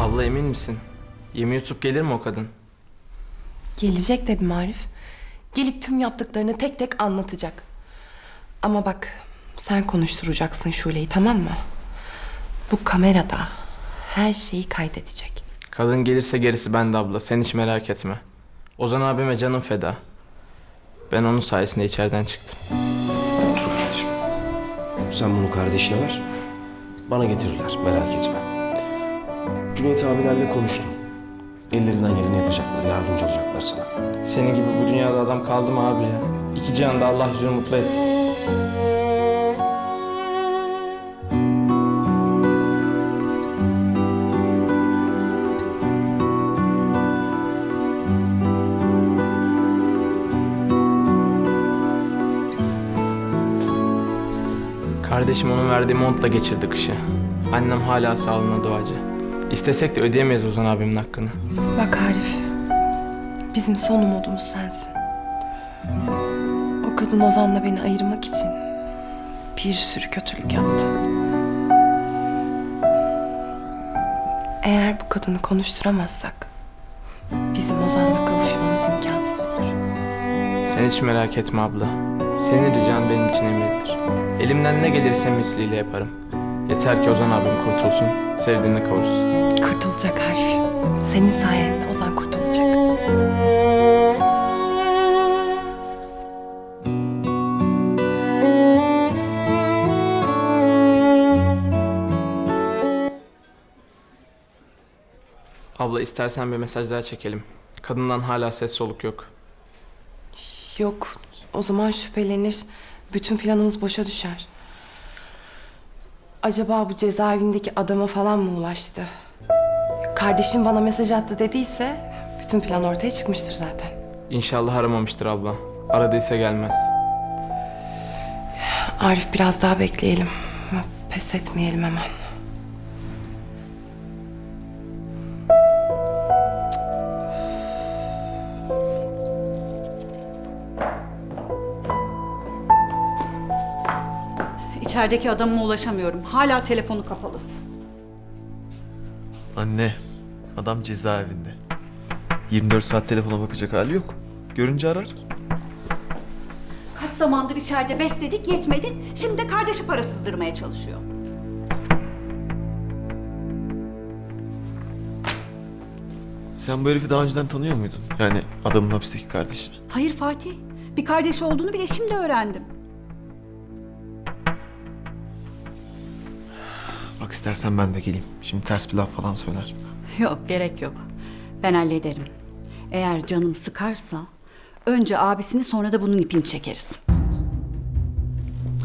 Abla emin misin? Yemi yutup gelir mi o kadın? Gelecek dedim Arif. Gelip tüm yaptıklarını tek tek anlatacak. Ama bak sen konuşturacaksın Şule'yi tamam mı? Bu kamerada her şeyi kaydedecek. Kadın gelirse gerisi bende abla. Sen hiç merak etme. Ozan abime canım feda. Ben onun sayesinde içeriden çıktım. Otur kardeşim. Sen bunu kardeşine ver. Bana getirirler merak etme. Cüneyt abilerle konuştum. Ellerinden geleni yapacaklar, yardımcı olacaklar sana. Senin gibi bu dünyada adam kaldı mı abi ya? İki cihanda Allah yüzünü mutlu etsin. Kardeşim onun verdiği montla geçirdi kışı. Annem hala sağlığına duacı. İstesek de ödeyemeyiz Ozan abimin hakkını. Bak Arif, bizim son umudumuz sensin. O kadın Ozan'la beni ayırmak için bir sürü kötülük yaptı. Eğer bu kadını konuşturamazsak bizim Ozan'la kavuşmamız imkansız olur. Sen hiç merak etme abla. Senin rican benim için emirdir. Elimden ne gelirse misliyle yaparım. Yeter ki Ozan abim kurtulsun, sevdiğine kavuşsun. Kurtulacak Arif. Senin sayende Ozan kurtulacak. Abla istersen bir mesaj daha çekelim. Kadından hala ses soluk yok. Yok, o zaman şüphelenir. Bütün planımız boşa düşer. Acaba bu cezaevindeki adama falan mı ulaştı? Kardeşim bana mesaj attı dediyse bütün plan ortaya çıkmıştır zaten. İnşallah aramamıştır abla. Aradıysa gelmez. Arif biraz daha bekleyelim. Pes etmeyelim hemen. İçerideki adamıma ulaşamıyorum. Hala telefonu kapalı. Anne, adam cezaevinde. 24 saat telefona bakacak hali yok. Görünce arar. Kaç zamandır içeride besledik yetmedi. Şimdi de kardeşi para sızdırmaya çalışıyor. Sen bu herifi daha önceden tanıyor muydun? Yani adamın hapisteki kardeşini. Hayır Fatih. Bir kardeşi olduğunu bile şimdi öğrendim. Bak istersen ben de geleyim. Şimdi ters bir laf falan söyler. Yok gerek yok. Ben hallederim. Eğer canım sıkarsa önce abisini sonra da bunun ipini çekeriz.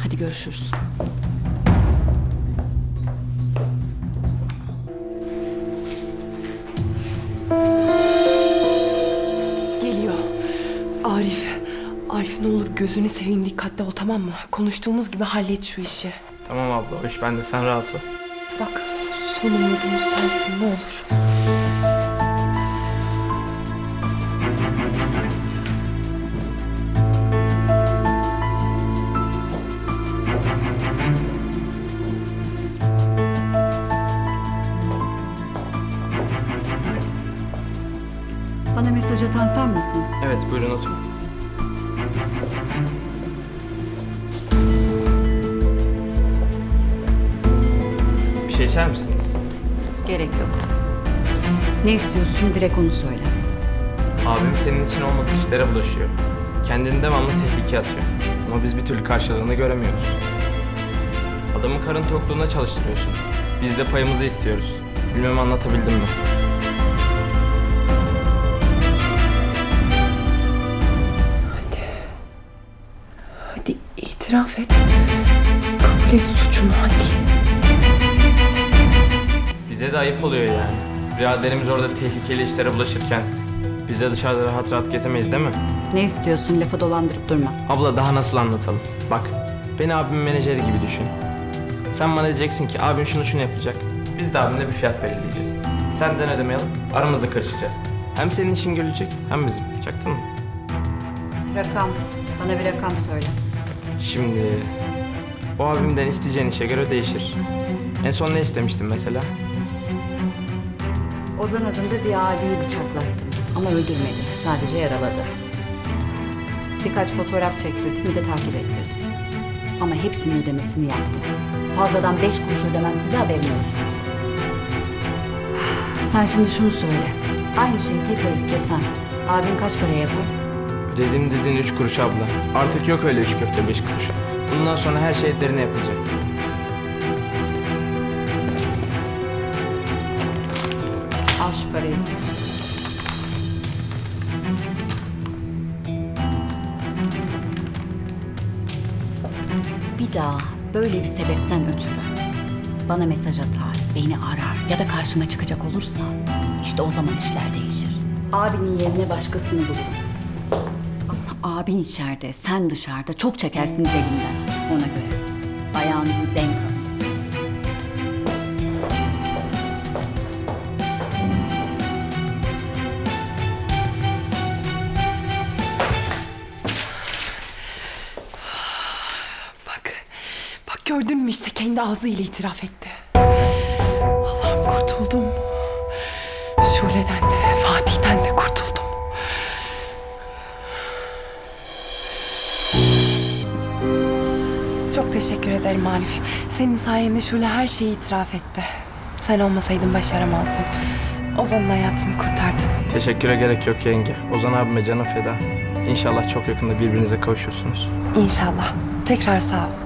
Hadi görüşürüz. Geliyor. Arif, Arif ne olur gözünü seveyim dikkatli ol tamam mı? Konuştuğumuz gibi hallet şu işi. Tamam abla, o iş bende. Sen rahat ol. Son umudumuz sensin ne olur. Bana mesaj atan sen misin? Evet, buyurun oturun. İçer misiniz? Gerek yok. Ne istiyorsun direkt onu söyle. Abim senin için olmadık işlere bulaşıyor. Kendini devamlı tehlikeye atıyor. Ama biz bir türlü karşılığını göremiyoruz. Adamın karın tokluğuna çalıştırıyorsun. Biz de payımızı istiyoruz. Bilmem anlatabildim mi? Hadi. Hadi itiraf et. Kabul et suçunu hadi. Bize de ayıp oluyor yani. Biraderimiz orada tehlikeli işlere bulaşırken biz de dışarıda rahat rahat gezemeyiz değil mi? Ne istiyorsun lafı dolandırıp durma. Abla daha nasıl anlatalım? Bak, beni abimin menajeri gibi düşün. Sen bana diyeceksin ki abin şunu şunu yapacak. Biz de abimle bir fiyat belirleyeceğiz. Senden ödemeyelim, aramızda karışacağız. Hem senin işin görülecek hem bizim. Çaktın mı? Rakam. Bana bir rakam söyle. Şimdi o abimden isteyeceğin işe göre değişir. En son ne istemiştin mesela? Ozan adında bir adiyi bıçaklattım. Ama öldürmedi. Sadece yaraladı. Birkaç fotoğraf çektirdim bir de takip ettirdim. Ama hepsinin ödemesini yaptım. Fazladan beş kuruş ödemem size haberin olsun. Sen şimdi şunu söyle. Aynı şeyi tekrar istesem abin kaç para yapar? Ödediğin dediğin üç kuruş abla. Artık yok öyle üç köfte beş kuruşa. Bundan sonra her şey etlerine yapılacak. Şu parayı. Bir daha böyle bir sebepten ötürü bana mesaj atar, beni arar ya da karşıma çıkacak olursa işte o zaman işler değişir. Abinin yerine başkasını bulurum. Abin içeride, sen dışarıda çok çekersiniz elinden ona göre. Ayağınızı denk alın. Gördün mü işte kendi ağzıyla itiraf etti. Allah'ım kurtuldum. Şule'den de, Fatih'ten de kurtuldum. Çok teşekkür ederim Arif. Senin sayende Şule her şeyi itiraf etti. Sen olmasaydın başaramazdın. Ozan'ın hayatını kurtardın. Teşekküre gerek yok yenge. Ozan abime canı feda. İnşallah çok yakında birbirinize kavuşursunuz. İnşallah. Tekrar sağ ol.